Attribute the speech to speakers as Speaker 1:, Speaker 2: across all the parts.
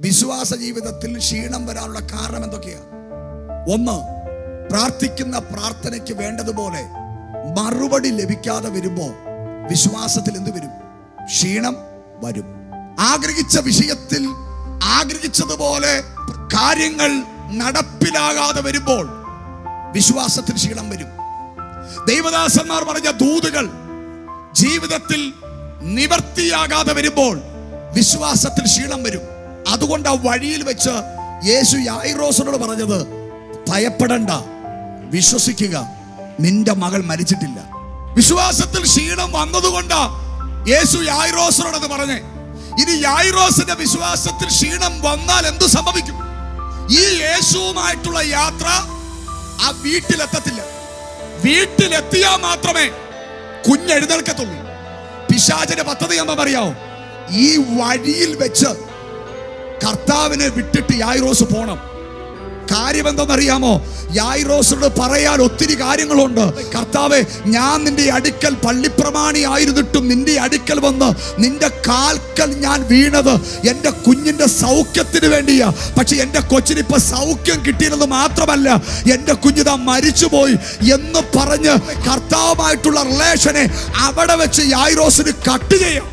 Speaker 1: വിശ്വാസ ജീവിതത്തിൽ ക്ഷീണം വരാനുള്ള കാരണം എന്തൊക്കെയാ? ഒന്ന് പ്രാർത്ഥിക്കുന്ന പ്രാർത്ഥനയ്ക്ക് വേണ്ടതുപോലെ മറുപടി ലഭിക്കാതെ വരുമ്പോൾ വിശ്വാസത്തിൽ എന്ത് വരും? ക്ഷീണം വരും. ആഗ്രഹിച്ച വിഷയത്തിൽ ആഗ്രഹിച്ചതുപോലെ കാര്യങ്ങൾ നടപ്പിലാകാതെ വരുമ്പോൾ വിശ്വാസത്തിൽ ക്ഷീണം വരും. ദൈവദാസന്മാർ പറഞ്ഞ ദൂതുകൾ ജീവിതത്തിൽ നിവർത്തിയാകാതെ വരുമ്പോൾ വിശ്വാസത്തിൽ ക്ഷീണം വരും. അതുകൊണ്ട് ആ വഴിയിൽ വെച്ച് യേശു യായിറോസിനോട് പറഞ്ഞത് ഭയപ്പെടണ്ട വിശ്വസിക്കുക നിന്റെ മകൾ മരിച്ചിട്ടില്ല. വിശ്വാസത്തിൽ ക്ഷീണം വന്നതുകൊണ്ട് യേശു യായിറോസിനോട് പറഞ്ഞേ. ഇനി യായിറോസിന്റെ വിശ്വാസത്തിൽ ക്ഷീണം വന്നാൽ എന്തു സംഭവിക്കും? ഈ യേശുവുമായിട്ടുള്ള യാത്ര ആ വീട്ടിലെത്തത്തില്ല. വീട്ടിലെത്തിയാൽ മാത്രമേ കുഞ്ഞെഴുന്നേൽക്കത്തുള്ളൂ. പിശാചിന്റെ പദ്ധതി എന്താ അറിയാവോ ഈ വഴിയിൽ വെച്ച് കർത്താവിനെ വിട്ടിട്ട് യായിറോസ് പോണം. കാര്യം എന്തെന്നറിയാമോ യായിറോസിനോട് പറയാൻ ഒത്തിരി കാര്യങ്ങളുണ്ട്. കർത്താവെ ഞാൻ നിന്റെ അടുക്കൽ പള്ളിപ്രമാണി ആയിരുന്നിട്ടും നിന്റെ അടുക്കൽ വന്ന് നിന്റെ കാൽക്കൽ ഞാൻ വീണത് എന്റെ കുഞ്ഞിന്റെ സൗഖ്യത്തിന് വേണ്ടിയാ. പക്ഷെ എന്റെ കൊച്ചിന് ഇപ്പൊ സൗഖ്യം കിട്ടിയിരുന്നത് മാത്രമല്ല എന്റെ കുഞ്ഞിതാ മരിച്ചുപോയി എന്ന് പറഞ്ഞ് കർത്താവുമായിട്ടുള്ള റിലേഷനെ അവിടെ വെച്ച് യായിറോസിന് കട്ട് ചെയ്യാം.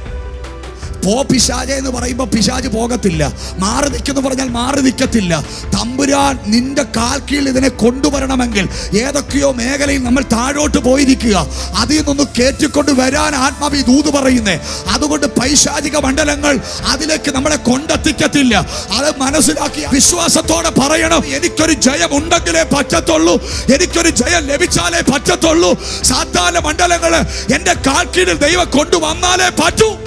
Speaker 1: പോ പിശാജ എന്ന് പറയുമ്പോൾ പിശാജ് പോകത്തില്ല. മാറി നിൽക്കുന്നു പറഞ്ഞാൽ മാറി നിൽക്കത്തില്ല. തമ്പുരാൻ നിന്റെ കാൽ കീഴിൽ ഇതിനെ കൊണ്ടുവരണമെങ്കിൽ ഏതൊക്കെയോ മേഖലയിൽ നമ്മൾ താഴോട്ട് പോയിരിക്കുക. അതിൽ നിന്നൊന്ന് കയറ്റിക്കൊണ്ട് വരാൻ ആത്മാവി ദൂത് പറയുന്നേ. അതുകൊണ്ട് പൈശാചിക മണ്ഡലങ്ങൾ അതിലേക്ക് നമ്മളെ കൊണ്ടെത്തിക്കത്തില്ല. അത് മനസ്സിലാക്കി വിശ്വാസത്തോടെ പറയണം. എനിക്കൊരു ജയം ഉണ്ടെങ്കിലേ പറ്റത്തുള്ളൂ. എനിക്കൊരു ജയം ലഭിച്ചാലേ പറ്റത്തുള്ളൂ. സാധാരണ മണ്ഡലങ്ങൾ എന്റെ കാൽക്കീഴിൽ കീഴിൽ ദൈവം കൊണ്ടുവന്നാലേ പറ്റൂ.